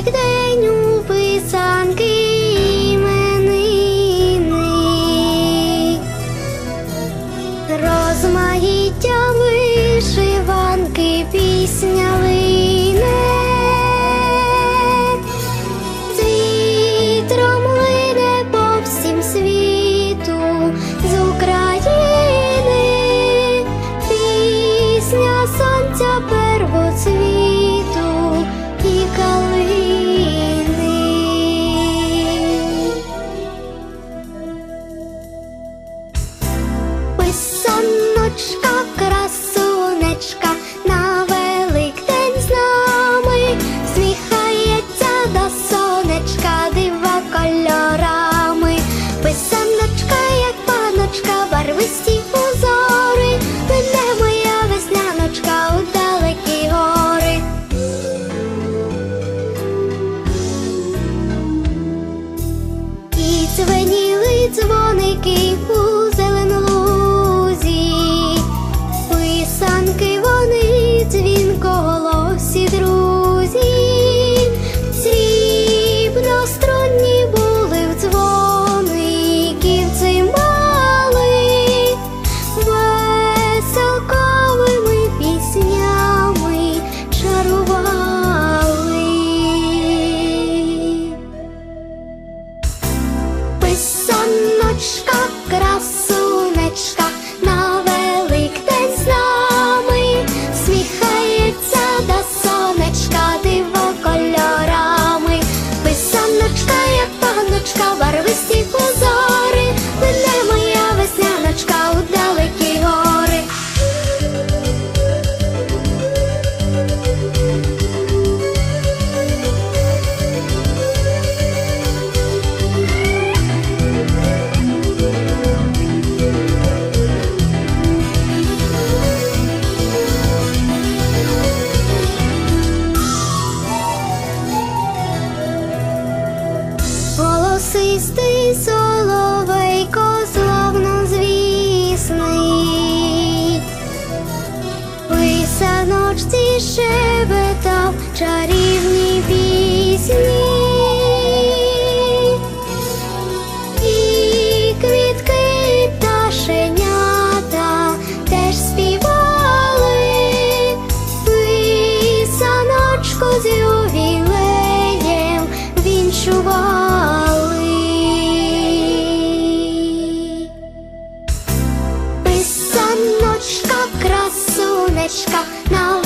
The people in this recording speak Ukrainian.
повсякдень уписаний. की पू голосистий соловейко славно звісний, писаночці шебетав чарівний ścieżkach na